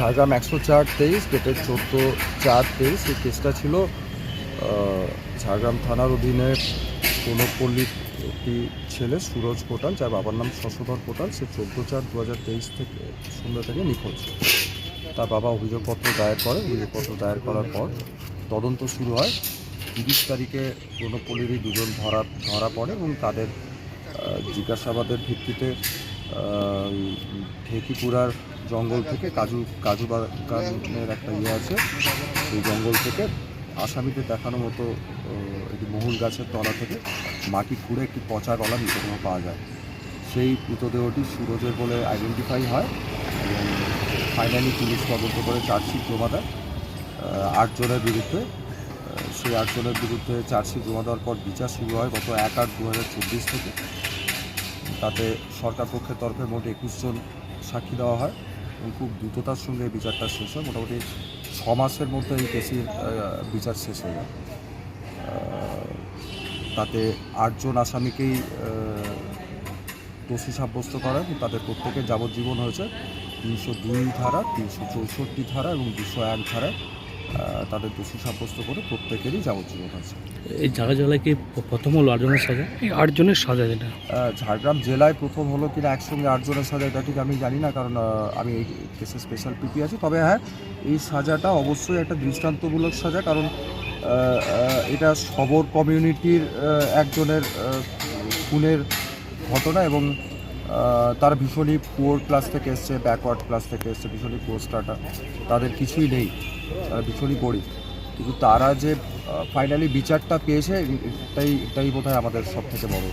ঝাড়গ্রাম একশো চার তেইশ ডেটের চোদ্দ চার তেইশ। এই কেসটা ছিল ঝাড়গ্রাম থানার অধীনে কোনপল্লীর একটি ছেলে, সুরজ কোটাল, যার বাবার নাম শশধর কোটাল। সে চোদ্দ চার দু হাজার তেইশ থেকে সন্ধ্যা থেকে নিখোঁজ। তার বাবা অভিযোগপত্র দায়ের করে। অভিযোগপত্র দায়ের করার পর তদন্ত শুরু হয়। তিরিশ তারিখে কোনপল্লীরই দুজন ধরা ধরা পড়ে এবং তাদের জিজ্ঞাসাবাদের ভিত্তিতে ঢেকিপুরার জঙ্গল থেকে কাজু কাজু বাগানের একটা ইয়ে আছে। সেই জঙ্গল থেকে আসামিদের দেখানো মতো একটি মহুল গাছের তলা থেকে মাটি খুঁড়ে একটি পচা গলা মৃতদেহ পাওয়া যায়। সেই মৃতদেহটি সুরজের বলে আইডেন্টিফাই হয় এবং ফাইনালি পুলিশ তদন্ত করে চার্জশিট জমা দেয়। আটজনের বিরুদ্ধে সেই আটজনের বিরুদ্ধে চার্জশিট জমা দেওয়ার পর বিচার শুরু হয় গত এক আট দু থেকে। তাতে সরকার পক্ষের তরফে মোট একুশ জন সাক্ষী দেওয়া হয়। এবং খুব দ্রুততার সঙ্গে এই বিচারটা শেষ হয়। মোটামুটি ছ মাসের মধ্যে এই কেসের বিচার শেষ হয়ে যায়। তাতে আটজন আসামিকেই দোষী সাব্যস্ত করা এবং তাদের প্রত্যেকের যাবজ্জীবন হয়েছে তিনশো দুই ধারা, তিনশো চৌষট্টি ধারা এবং দুশো এক ধারায় তাদের দোষী সাব্যস্ত করে প্রত্যেকেরই যাবজ্জীবন আছে এই জায়গা জায়গায় কি প্রথম হলো আটজনের সাজা? এই আটজনের সাজা যেটা। ঝাড়গ্রাম জেলায় প্রথম হলো কিনা একসঙ্গে আটজনের সাজা এটা ঠিক আমি জানি না কারণ আমি এই কেসে স্পেশাল পিপি আছি। তবে হ্যাঁ এই সাজাটা অবশ্যই একটা দৃষ্টান্তমূলক সাজা কারণ এটা সবর কমিউনিটির একজনের খুনের ঘটনা এবং তারা ভীষণই পুয়ার ক্লাস থেকে এসছে ব্যাকওয়ার্ড ক্লাস থেকে এসছে, ভীষণই পুয়ার স্টার্টার তাদের কিছুই নেই, তারা ভীষণই গরিব। কিন্তু তারা যে ফাইনালি বিচারটা পেয়েছে, এটাই এটাই বোধ আমাদের সব থেকে বড়